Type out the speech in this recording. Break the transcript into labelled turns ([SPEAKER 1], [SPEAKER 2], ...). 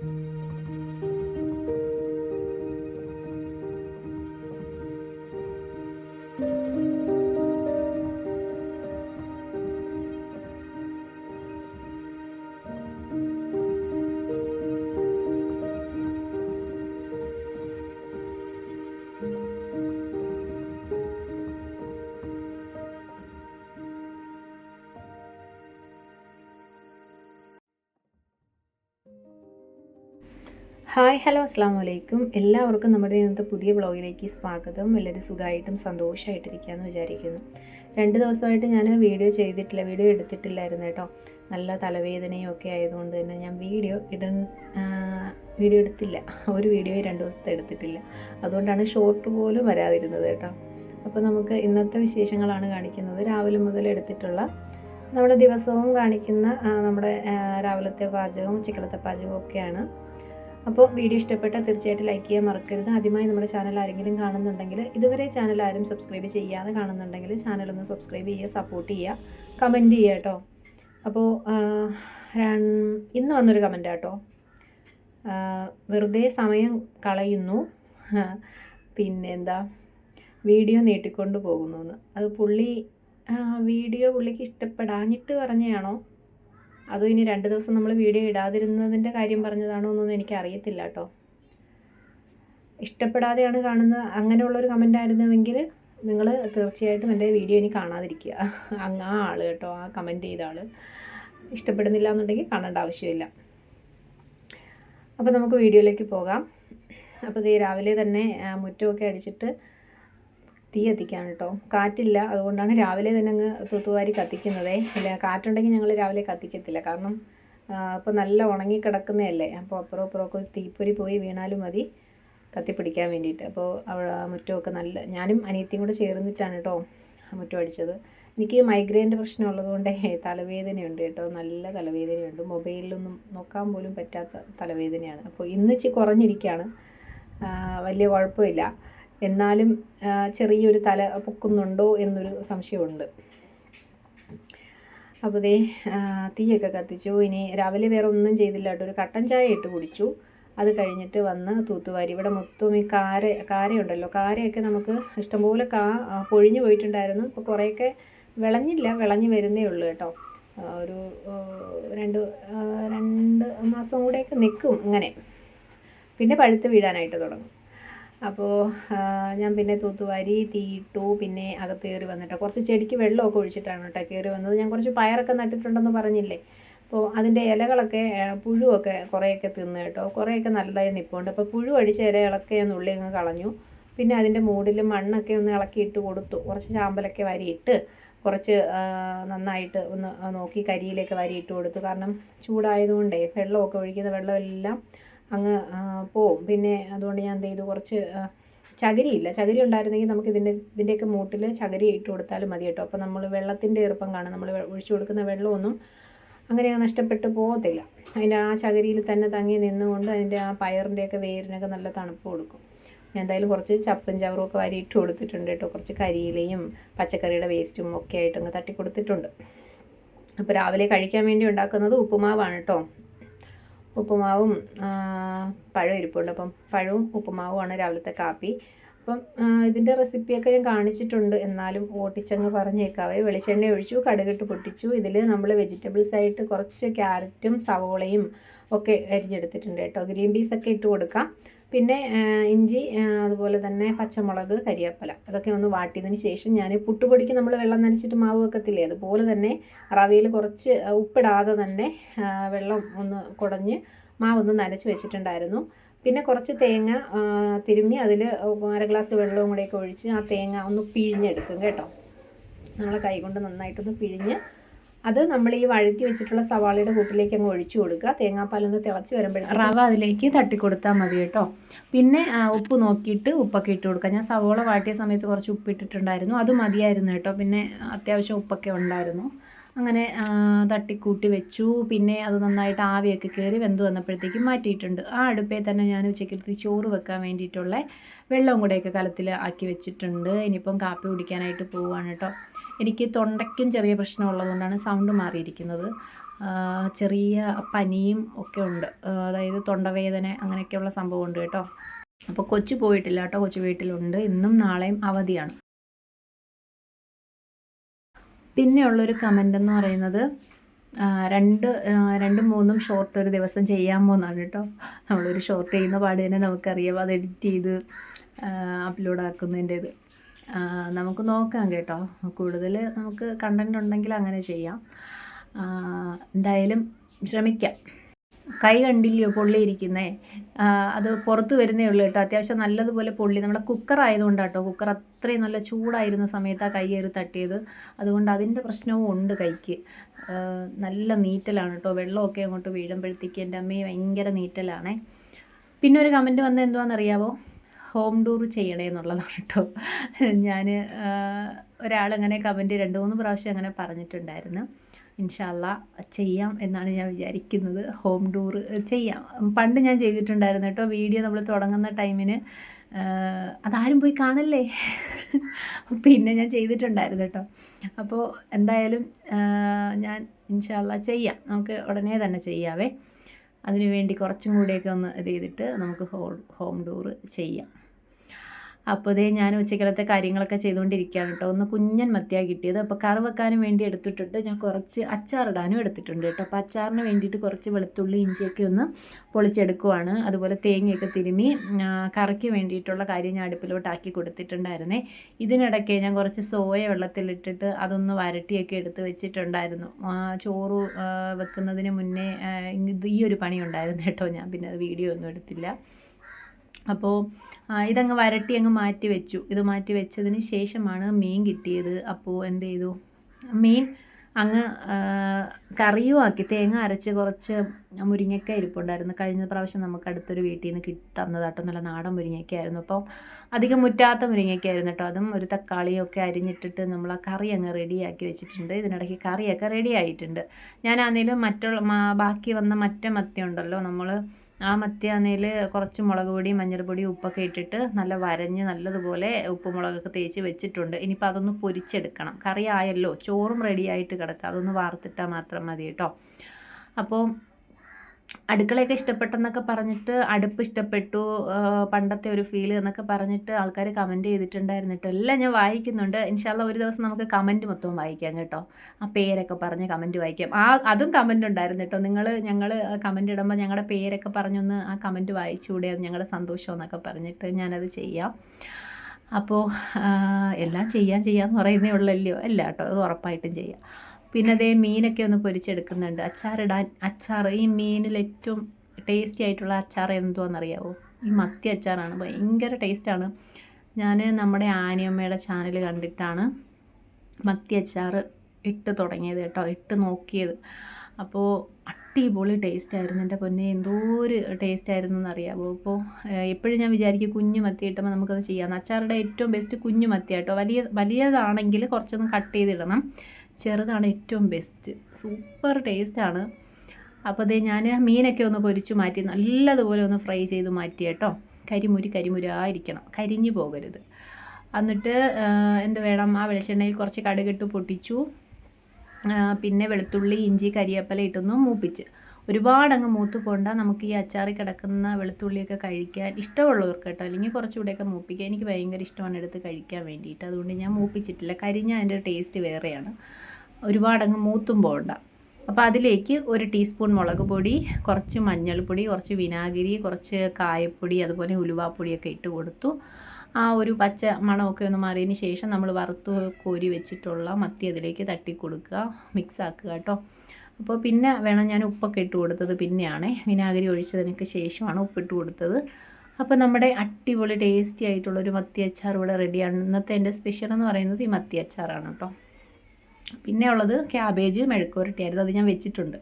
[SPEAKER 1] thank you hi hello അസ്സാം വലൈക്കും എല്ലാവർക്കും നമ്മുടെ ഇന്നത്തെ പുതിയ വ്ളോഗിലേക്ക് സ്വാഗതം. എല്ലാവരും സുഖമായിട്ടും സന്തോഷമായിട്ടിരിക്കുകയെന്ന് വിചാരിക്കുന്നു. രണ്ട് ദിവസമായിട്ട് ഞാൻ വീഡിയോ ചെയ്തിട്ടില്ല വീഡിയോ എടുത്തിട്ടില്ലായിരുന്നു കേട്ടോ. നല്ല തലവേദനയും ഒക്കെ ആയതുകൊണ്ട് തന്നെ ഞാൻ വീഡിയോ ഇടൻ വീഡിയോ എടുത്തില്ല. ഒരു വീഡിയോ രണ്ട് ദിവസത്തെ എടുത്തിട്ടില്ല. അതുകൊണ്ടാണ് ഷോർട്ട് പോലും വരാതിരുന്നത് കേട്ടോ. അപ്പോൾ നമുക്ക് ഇന്നത്തെ വിശേഷങ്ങളാണ് കാണിക്കുന്നത്. രാവിലെ മുതൽ എടുത്തിട്ടുള്ള നമ്മുടെ ദിവസവും കാണിക്കുന്ന നമ്മുടെ രാവിലത്തെ പാചകവും ചിക്കലത്തെ പാചകവും ഒക്കെയാണ്. അപ്പോൾ വീഡിയോ ഇഷ്ടപ്പെട്ടാൽ തീർച്ചയായിട്ടും ലൈക്ക് ചെയ്യാൻ മറക്കരുത്. ആദ്യമായി നമ്മുടെ ചാനൽ ആരെങ്കിലും കാണുന്നുണ്ടെങ്കിൽ ഇതുവരെ ചാനൽ ആരും സബ്സ്ക്രൈബ് ചെയ്യാതെ കാണുന്നുണ്ടെങ്കിൽ ചാനലൊന്ന് സബ്സ്ക്രൈബ് ചെയ്യുക സപ്പോർട്ട് ചെയ്യുക കമന്റ് ചെയ്യുക കേട്ടോ. അപ്പോൾ ഇന്ന് വന്നൊരു കമന്റ് കേട്ടോ വെറുതെ സമയം കളയുന്നു. പിന്നെ എന്താ വീഡിയോ നീട്ടിക്കൊണ്ട് പോകുന്നു എന്ന്. അത് പുള്ളി വീഡിയോ പുള്ളിക്ക് ഇഷ്ടപ്പെടാഞ്ഞിട്ട് പറഞ്ഞതാണോ അതോ ഇനി രണ്ട് ദിവസം നമ്മൾ വീഡിയോ ഇടാതിരുന്നതിന്റെ കാര്യം പറഞ്ഞതാണോ എന്നൊന്നും എനിക്ക് അറിയത്തില്ല കേട്ടോ. ഇഷ്ടപ്പെടാതെയാണ് കാണുന്ന അങ്ങനെയുള്ളൊരു കമന്റ് ആയിരുന്നുവെങ്കിൽ നിങ്ങൾ തീർച്ചയായിട്ടും എന്റെ വീഡിയോ ഇനി കാണാതിരിക്കുക. അങ്ങ് ആ ആൾ കേട്ടോ ആ കമന്റ് ചെയ്ത ആൾ ഇഷ്ടപ്പെടുന്നില്ല എന്നുണ്ടെങ്കിൽ കാണേണ്ട ആവശ്യമില്ല. അപ്പോൾ നമുക്ക് വീഡിയോയിലേക്ക് പോകാം. അപ്പോൾ ഇത് രാവിലെ തന്നെ മുറ്റമൊക്കെ അടിച്ചിട്ട് തീ കത്തിക്കാൻ കേട്ടോ കാറ്റില്ല അതുകൊണ്ടാണ് രാവിലെ തന്നെ അങ്ങ് തൂത്തുവാരി കത്തിക്കുന്നതേ. ഇല്ല കാറ്റുണ്ടെങ്കിൽ ഞങ്ങൾ രാവിലെ കത്തിക്കത്തില്ല. കാരണം അപ്പോൾ നല്ല ഉണങ്ങി കിടക്കുന്നതല്ലേ അപ്പോൾ അപ്പുറം അപ്പുറമൊക്കെ തീപ്പൊരി പോയി വീണാലും മതി കത്തിപ്പിടിക്കാൻ വേണ്ടിയിട്ട്. അപ്പോൾ മുറ്റമൊക്കെ നല്ല ഞാനും അനിയത്തിയും കൂടെ ചേർന്നിട്ടാണ് കേട്ടോ മുറ്റം അടിച്ചത്. എനിക്ക് മൈഗ്രെയിന്റെ പ്രശ്നം ഉള്ളതുകൊണ്ട് തലവേദനയുണ്ട് കേട്ടോ നല്ല തലവേദനയുണ്ട്. മൊബൈലിലൊന്നും നോക്കാൻ പോലും പറ്റാത്ത തലവേദനയാണ്. അപ്പോൾ ഇന്നിച്ച് കുറഞ്ഞിരിക്കുകയാണ്. വലിയ കുഴപ്പമില്ല. എന്നാലും ചെറിയൊരു തല പൊക്കുന്നുണ്ടോ എന്നൊരു സംശയമുണ്ട്. അപ്പോൾ ദേ തീയൊക്കെ കത്തിച്ചു. ഇനി രാവിലെ വേറെ ഒന്നും ചെയ്തില്ല കേട്ടോ ഒരു കട്ടൻ ചായ ഇട്ട് കുടിച്ചു. അത് കഴിഞ്ഞിട്ട് വന്ന് തൂത്തുവാരി. ഇവിടെ മൊത്തം ഈ കാര കാരയുണ്ടല്ലോ. കാരയൊക്കെ നമുക്ക് ഇഷ്ടംപോലെ കാ പൊഴിഞ്ഞു പോയിട്ടുണ്ടായിരുന്നു. ഇപ്പോൾ കുറേയൊക്കെ വിളഞ്ഞില്ല. വിളഞ്ഞു വരുന്നേ ഉള്ളൂ കേട്ടോ. ഒരു രണ്ട് രണ്ട് മാസം കൂടെയൊക്കെ നിൽക്കും ഇങ്ങനെ. പിന്നെ പഴുത്ത് വീഴാനായിട്ട് തുടങ്ങും. അപ്പോൾ ഞാൻ പിന്നെ തൂത്തുവാരി തീയിട്ടു പിന്നെ അകത്ത് കയറി വന്നിട്ട്. കുറച്ച് ചെടിക്ക് വെള്ളമൊക്കെ ഒഴിച്ചിട്ടാണ് കേട്ടോ കയറി വന്നത്. ഞാൻ കുറച്ച് പയറൊക്കെ നട്ടിട്ടുണ്ടെന്ന് പറഞ്ഞില്ലേ? അപ്പോൾ അതിന്റെ ഇലകളൊക്കെ പുഴുവൊക്കെ കുറേയൊക്കെ തിന്ന് കേട്ടോ. കുറേയൊക്കെ നല്ലതായി നിൽപ്പുണ്ട് അപ്പോൾ പുഴു അടിച്ച ഇലകളൊക്കെ ഞാൻ ഉള്ളി അങ്ങ് കളഞ്ഞു. പിന്നെ അതിന്റെ മൂടിൽ മണ്ണൊക്കെ ഒന്ന് ഇളക്കിയിട്ട് കൊടുത്തു. കുറച്ച് ചാമ്പലൊക്കെ വരിയിട്ട് കുറച്ച് നന്നായിട്ട് ഒന്ന് നോക്കി കരിയിലൊക്കെ വരിയിട്ട് കൊടുത്തു. കാരണം ചൂടായതുകൊണ്ടേ വെള്ളമൊക്കെ ഒഴിക്കുന്ന വെള്ളമെല്ലാം അങ്ങ് പോവും. പിന്നെ അതുകൊണ്ട് ഞാൻ എന്ത് ചെയ്തു കുറച്ച് ചകിരിയില്ല. ചകിരി ഉണ്ടായിരുന്നെങ്കിൽ നമുക്ക് ഇതിന്റെ ഇതിന്റെയൊക്കെ മൂട്ടിൽ ചകിരി ഇട്ട് കൊടുത്താലും മതി കേട്ടോ. അപ്പോൾ നമ്മൾ വെള്ളത്തിന്റെ ഈർപ്പം കാണും. നമ്മൾ ഒഴിച്ചു കൊടുക്കുന്ന വെള്ളമൊന്നും അങ്ങനെ നഷ്ടപ്പെട്ടു പോകത്തില്ല. അതിന്റെ ആ ചകിരിയിൽ തന്നെ തങ്ങി നിന്നുകൊണ്ട് അതിന്റെ ആ പയറിന്റെയൊക്കെ വേരിനൊക്കെ നല്ല തണുപ്പ് കൊടുക്കും. ഞാൻ എന്തായാലും കുറച്ച് ചപ്പും ചവറും ഒക്കെ വരി ഇട്ട് കൊടുത്തിട്ടുണ്ട് കേട്ടോ. കുറച്ച് കരിയിലയും പച്ചക്കറിയുടെ വേസ്റ്റും ഒക്കെ ആയിട്ട് തട്ടി കൊടുത്തിട്ടുണ്ട് അപ്പോൾ രാവിലെ കഴിക്കാൻ വേണ്ടി ഉണ്ടാക്കുന്നത് ഉപ്പുമാവാണ് കേട്ടോ. ഉപ്പുമാവും പഴം ഇരിപ്പുണ്ട്. അപ്പം പഴവും ഉപ്പുമാവുമാണ് രാവിലത്തെ കാപ്പി. അപ്പം ഇതിന്റെ റെസിപ്പിയൊക്കെ ഞാൻ കാണിച്ചിട്ടുണ്ട്. എന്നാലും ഓട്ടിച്ചങ്ങ് പറഞ്ഞേക്കാവേ. വെളിച്ചെണ്ണ ഒഴിച്ചു കടുകിട്ട് പൊട്ടിച്ചു. ഇതിൽ നമ്മൾ വെജിറ്റബിൾസ് ആയിട്ട് കുറച്ച് ക്യാരറ്റും സവോളയും ഒക്കെ അരിഞ്ഞെടുത്തിട്ടുണ്ട് കേട്ടോ. ഗ്രീൻ പീസൊക്കെ ഇട്ട് കൊടുക്കാം. പിന്നെ ഇഞ്ചി അതുപോലെ തന്നെ പച്ചമുളക് കരിവേപ്പില അതൊക്കെ ഒന്ന് വാട്ടിയതിന് ശേഷം ഞാൻ പുട്ടുപൊടിക്ക് നമ്മൾ വെള്ളം നനച്ചിട്ട് മാവ് വെക്കത്തില്ലേ? അതുപോലെ തന്നെ റവയിൽ കുറച്ച് ഉപ്പിടാതെ തന്നെ വെള്ളം ഒന്ന് കുടഞ്ഞ് മാവൊന്ന് നനച്ച് വെച്ചിട്ടുണ്ടായിരുന്നു. പിന്നെ കുറച്ച് തേങ്ങ തിരുമ്മി അതിൽ അര ഗ്ലാസ് വെള്ളവും കൂടെയൊക്കെ ഒഴിച്ച് ആ തേങ്ങ ഒന്ന് പിഴിഞ്ഞെടുക്കും കേട്ടോ. നമ്മളെ കൈകൊണ്ട് നന്നായിട്ടൊന്ന് പിഴിഞ്ഞ് അത് നമ്മൾ ഈ വഴറ്റി വെച്ചിട്ടുള്ള സവാളയുടെ കൂട്ടിലേക്ക് അങ്ങ് ഒഴിച്ചു കൊടുക്കുക. തേങ്ങാപ്പാലൊന്ന് തിളച്ച് വരുമ്പോഴേ റവ അതിലേക്ക് തട്ടി കൊടുത്താൽ മതി കേട്ടോ. പിന്നെ ഉപ്പ് നോക്കിയിട്ട് ഉപ്പൊക്കെ ഇട്ട് കൊടുക്കുക. ഞാൻ സവാള വാട്ടിയ സമയത്ത് കുറച്ച് ഉപ്പ് ഇട്ടിട്ടുണ്ടായിരുന്നു. അത് മതിയായിരുന്നു കേട്ടോ. പിന്നെ അത്യാവശ്യം ഉപ്പൊക്കെ ഉണ്ടായിരുന്നു. അങ്ങനെ തട്ടിക്കൂട്ടി വെച്ചു. പിന്നെ അത് നന്നായിട്ട് ആവിയൊക്കെ കയറി വെന്ത് വന്നപ്പോഴത്തേക്കും മാറ്റിയിട്ടുണ്ട്. ആ അടുപ്പേ തന്നെ ഞാൻ ഉച്ചക്കലത്തിൽ ചോറ് വെക്കാൻ വേണ്ടിയിട്ടുള്ള വെള്ളം കൂടെയൊക്കെ കലത്തിൽ ആക്കി വെച്ചിട്ടുണ്ട്. ഇനിയിപ്പം കാപ്പി കുടിക്കാനായിട്ട് പോവുകയാണ് കേട്ടോ. എനിക്ക് തൊണ്ടയ്ക്കും ചെറിയ പ്രശ്നമുള്ളതുകൊണ്ടാണ് സൗണ്ട് മാറിയിരിക്കുന്നത്. ചെറിയ പനിയും ഒക്കെ ഉണ്ട്. അതായത് തൊണ്ടവേദന അങ്ങനെയൊക്കെയുള്ള സംഭവം ഉണ്ട് കേട്ടോ. അപ്പോൾ കൊച്ചു പോയിട്ടില്ല കേട്ടോ. കൊച്ചു വീട്ടിലുണ്ട്. ഇന്നും നാളെയും അവധിയാണ്. പിന്നെയുള്ളൊരു കമന്റ് എന്ന് പറയുന്നത് രണ്ട് രണ്ട് മൂന്നും ഷോർട്ട് ഒരു ദിവസം ചെയ്യാൻ പോകുന്നതാണ് കേട്ടോ. നമ്മളൊരു ഷോർട്ട് ചെയ്യുന്ന പാട് നമുക്കറിയാം. അത് എഡിറ്റ് ചെയ്ത് അപ്ലോഡ് ആക്കുന്നതിന്റെ ഇത് നമുക്ക് നോക്കാം കേട്ടോ. കൂടുതൽ നമുക്ക് കണ്ടന്റ് ഉണ്ടെങ്കിൽ അങ്ങനെ ചെയ്യാം. എന്തായാലും ശ്രമിക്കാം. കൈ കണ്ടില്ലയോ പൊള്ളിയിരിക്കുന്നേ അത് പുറത്ത് വരുന്നേ ഉള്ളൂ കേട്ടോ. അത്യാവശ്യം നല്ലതുപോലെ പൊള്ളി. നമ്മുടെ കുക്കർ ആയതുകൊണ്ടാണ് കേട്ടോ കുക്കർ അത്രയും നല്ല ചൂടായിരുന്ന സമയത്ത് ആ കയറി തട്ടിയത്. അതുകൊണ്ട് അതിന്റെ പ്രശ്നവും ഉണ്ട് കൈക്ക്. നല്ല നീറ്റലാണ് കേട്ടോ. വെള്ളമൊക്കെ അങ്ങോട്ട് വീഴുമ്പോഴത്തേക്ക് എന്റെ അമ്മയെ ഭയങ്കര നീറ്റലാണേ. പിന്നെ ഒരു കമന്റ് വന്നത് എന്തുവാണെന്നറിയാവോ? ഹോം ടൂർ ചെയ്യണേ എന്നുള്ളതാണ് കേട്ടോ. ഞാൻ ഒരാളങ്ങനെ കമന്റ് രണ്ട് മൂന്ന് പ്രാവശ്യം അങ്ങനെ പറഞ്ഞിട്ടുണ്ടായിരുന്നു. ഇൻഷാല്ല ചെയ്യാം എന്നാണ് ഞാൻ വിചാരിക്കുന്നത്. ഹോം ടൂർ ചെയ്യാം. പണ്ട് ഞാൻ ചെയ്തിട്ടുണ്ടായിരുന്നു കേട്ടോ. വീഡിയോ നമ്മൾ തുടങ്ങുന്ന ടൈമിന് അതാരും പോയി കാണല്ലേ? പിന്നെ ഞാൻ ചെയ്തിട്ടുണ്ടായിരുന്നു കേട്ടോ. അപ്പോൾ എന്തായാലും ഞാൻ ഇൻഷാല്ല ചെയ്യാം. നമുക്ക് ഉടനെ തന്നെ ചെയ്യാവേ. അതിനുവേണ്ടി കുറച്ചും കൂടിയൊക്കെ ഒന്ന് ഇത് ചെയ്തിട്ട് നമുക്ക് ഹോം ഹോം ടൂർ ചെയ്യാം. അപ്പോൾ ഇതേ ഞാൻ ഉച്ചക്കലത്തെ കാര്യങ്ങളൊക്കെ ചെയ്തുകൊണ്ടിരിക്കുകയാണ് കേട്ടോ. ഒന്ന് കുഞ്ഞൻ മത്തിയാണ് കിട്ടിയത്. അപ്പോൾ കറി വെക്കാനും വേണ്ടി എടുത്തിട്ടുണ്ട്. ഞാൻ കുറച്ച് അച്ചാറിടാനും എടുത്തിട്ടുണ്ട് കേട്ടോ. അപ്പോൾ അച്ചാറിന് വേണ്ടിയിട്ട് കുറച്ച് വെളുത്തുള്ളി ഇഞ്ചിയൊക്കെ ഒന്ന് പൊളിച്ചെടുക്കുവാണ്. അതുപോലെ തേങ്ങയൊക്കെ തിരുമ്മി ആ, കറിക്ക് വേണ്ടിയിട്ടുള്ള കാര്യം ഞാൻ അടുപ്പിലോട്ട് ആക്കി കൊടുത്തിട്ടുണ്ടായിരുന്നേ. ഇതിനിടയ്ക്ക് ഞാൻ കുറച്ച് സോയ വെള്ളത്തിലിട്ടിട്ട് അതൊന്ന് വരട്ടിയൊക്കെ എടുത്ത് വെച്ചിട്ടുണ്ടായിരുന്നു. ചോറ് വെക്കുന്നതിന് മുന്നേ ഈ ഒരു പണി ഉണ്ടായിരുന്നു കേട്ടോ. ഞാൻ പിന്നെ അത് വീഡിയോ ഒന്നും എടുത്തില്ല. അപ്പോൾ ഇതങ്ങ് വരട്ടി അങ്ങ് മാറ്റി വെച്ചു. ഇത് മാറ്റി വെച്ചതിന് ശേഷമാണ് മീൻ കിട്ടിയത്. അപ്പോൾ എന്ത് ചെയ്തു? മീൻ അങ്ങ് കറിയും ആക്കി. തേങ്ങ അരച്ച് കുറച്ച് മുരിങ്ങയ്ക്ക ഇരിപ്പുണ്ടായിരുന്നു. കഴിഞ്ഞ പ്രാവശ്യം നമുക്ക് അടുത്തൊരു വീട്ടിൽ നിന്ന് കിട്ടി തന്നതാട്ടോ. നല്ല നാടൻ മുരിങ്ങയ്ക്കായിരുന്നു. അപ്പോൾ അധികം മുറ്റാത്ത മുരിങ്ങയ്ക്കായിരുന്നു കേട്ടോ അതും ഒരു തക്കാളിയും ഒക്കെ അരിഞ്ഞിട്ടിട്ട് നമ്മൾ ആ കറി അങ്ങ് റെഡിയാക്കി വെച്ചിട്ടുണ്ട്. ഇതിനിടയ്ക്ക് കറിയൊക്കെ റെഡി ആയിട്ടുണ്ട്. ഞാനാണെങ്കിലും മറ്റുള്ള ബാക്കി വന്ന മറ്റേ മത്തി ഉണ്ടല്ലോ. നമ്മൾ ആ മത്തിയാന്നേൽ കുറച്ച് മുളക് പൊടി മഞ്ഞൾപ്പൊടി ഉപ്പൊക്കെ ഇട്ടിട്ട് നല്ല വരഞ്ഞ് നല്ലതുപോലെ ഉപ്പ് മുളകൊക്കെ തേച്ച് വെച്ചിട്ടുണ്ട്. ഇനിയിപ്പോൾ അതൊന്ന് പൊരിച്ചെടുക്കണം. കറി ആയല്ലോ. ചോറും റെഡിയായിട്ട് കിടക്കുക അതൊന്ന് വാർത്തിട്ടാൽ മാത്രം മതി കേട്ടോ അപ്പോൾ അടുക്കളയൊക്കെ ഇഷ്ടപ്പെട്ടെന്നൊക്കെ പറഞ്ഞിട്ട് അടുപ്പ് ഇഷ്ടപ്പെട്ടു പണ്ടത്തെ ഒരു ഫീൽ എന്നൊക്കെ പറഞ്ഞിട്ട് ആൾക്കാർ കമന്റ് ചെയ്തിട്ടുണ്ടായിരുന്നു കേട്ടോ. എല്ലാം ഞാൻ വായിക്കുന്നുണ്ട്. ഇൻഷാല്ല ഒരു ദിവസം നമുക്ക് കമന്റ് മൊത്തം വായിക്കാം കേട്ടോ. ആ പേരൊക്കെ പറഞ്ഞ് കമന്റ് വായിക്കാം. ആ അതും കമന്റ് ഉണ്ടായിരുന്നു കേട്ടോ. നിങ്ങൾ ഞങ്ങൾ കമന്റ് ഇടുമ്പോൾ ഞങ്ങളുടെ പേരൊക്കെ പറഞ്ഞൊന്ന് ആ കമന്റ് വായിച്ചുകൂടെ അത് ഞങ്ങളുടെ സന്തോഷം എന്നൊക്കെ പറഞ്ഞിട്ട് ഞാനത് ചെയ്യാം. അപ്പോൾ എല്ലാം ചെയ്യാൻ ചെയ്യാന്ന് പറയുന്നേ ഉള്ളല്ലോ അല്ല കേട്ടോ അത് ഉറപ്പായിട്ടും ചെയ്യാം. പിന്നെ അതേ മീനൊക്കെ ഒന്ന് പൊരിച്ചെടുക്കുന്നുണ്ട്. അച്ചാറിടാൻ അച്ചാർ ഈ മീനിൽ ഏറ്റവും ടേസ്റ്റി ആയിട്ടുള്ള അച്ചാർ എന്തുവാണെന്നറിയാവോ ഈ മത്തി അച്ചാറാണ് ഭയങ്കര ടേസ്റ്റാണ് ഞാൻ നമ്മുടെ ആനിയമ്മയുടെ ചാനൽ കണ്ടിട്ടാണ് മത്തി അച്ചാർ ഇട്ട് തുടങ്ങിയത് കേട്ടോ ഇട്ട് നോക്കിയത്. അപ്പോൾ അടിപൊളി ടേസ്റ്റ് ആയിരുന്നു. എന്റെ പൊന്നെ എന്തോ ഒരു ടേസ്റ്റ് ആയിരുന്നു എന്നറിയാമോ അപ്പോൾ എപ്പോഴും ഞാൻ വിചാരിക്കും കുഞ്ഞു മത്തി ഇട്ടുമ്പോൾ നമുക്കത് ചെയ്യാം. അച്ചാറുടെ ഏറ്റവും ബെസ്റ്റ് കുഞ്ഞു മത്തി കേട്ടോ. വലിയ വലിയതാണെങ്കിൽ കുറച്ചൊന്ന് കട്ട് ചെയ്തിടണം. ചെറുതാണ് ഏറ്റവും ബെസ്റ്റ് സൂപ്പർ ടേസ്റ്റാണ് അപ്പോൾ അതേ ഞാൻ മീനൊക്കെ ഒന്ന് പൊരിച്ചു മാറ്റി നല്ലതുപോലെ ഒന്ന് ഫ്രൈ ചെയ്ത് മാറ്റി കേട്ടോ. കരിമുരി കരിമുരായിരിക്കണം. കരിഞ്ഞു പോകരുത്. എന്നിട്ട് എന്ത് വേണം? ആ വെളിച്ചെണ്ണയിൽ കുറച്ച് കടുകിട്ട് പൊട്ടിച്ചു. പിന്നെ വെളുത്തുള്ളി ഇഞ്ചി കരിയേപ്പില ഇട്ടൊന്ന് മൂപ്പിച്ച്. ഒരുപാട് അങ്ങ് മൂത്ത് പോണ്ട. നമുക്ക് ഈ അച്ചാറി കിടക്കുന്ന വെളുത്തുള്ളിയൊക്കെ കഴിക്കാൻ ഇഷ്ടമുള്ളവർക്ക് കേട്ടോ അല്ലെങ്കിൽ കുറച്ചുകൂടെയൊക്കെ മൂപ്പിക്കുക എനിക്ക് ഭയങ്കര ഇഷ്ടമാണ് എടുത്ത് കഴിക്കാൻ വേണ്ടിയിട്ട്. അതുകൊണ്ട് ഞാൻ മൂപ്പിച്ചിട്ടില്ല. കരിഞ്ഞ അതിന്റെ ടേസ്റ്റ് വേറെയാണ്. ഒരുപാട് അങ്ങ് മൂത്തും പോകണ്ട അപ്പോൾ അതിലേക്ക് ഒരു ടീസ്പൂൺ മുളക് പൊടി കുറച്ച് മഞ്ഞൾപ്പൊടി കുറച്ച് വിനാഗിരി കുറച്ച് കായപ്പൊടി അതുപോലെ ഉലുവാപ്പൊടിയൊക്കെ ഇട്ട് കൊടുത്തു. ആ ഒരു പച്ച മണമൊക്കെ ഒന്ന് മാറിയതിന് ശേഷം നമ്മൾ വറുത്ത് കോരി വെച്ചിട്ടുള്ള മത്തി അതിലേക്ക് തട്ടി കൊടുക്കുക മിക്സ് ആക്കുക കേട്ടോ. അപ്പോൾ പിന്നെ വേണം ഞാൻ ഉപ്പൊക്കെ ഇട്ട് കൊടുത്തത് പിന്നെയാണ്. വിനാഗിരി ഒഴിച്ചതിനൊക്കെ ശേഷമാണ് ഉപ്പിട്ട് കൊടുത്തത്. അപ്പോൾ നമ്മുടെ അടിപൊളി ടേസ്റ്റി ആയിട്ടുള്ളൊരു മത്തി അച്ചാർ ഇവിടെ റെഡിയാണ് ഇന്നത്തെ എന്റെ സ്പെഷ്യൽ എന്ന് പറയുന്നത് ഈ മത്തി അച്ചാറാണ് കേട്ടോ. പിന്നെ ഉള്ളത് ക്യാബേജ് മെഴുക്കുരട്ടിയായിരുന്നു അത് ഞാൻ വെച്ചിട്ടുണ്ട്.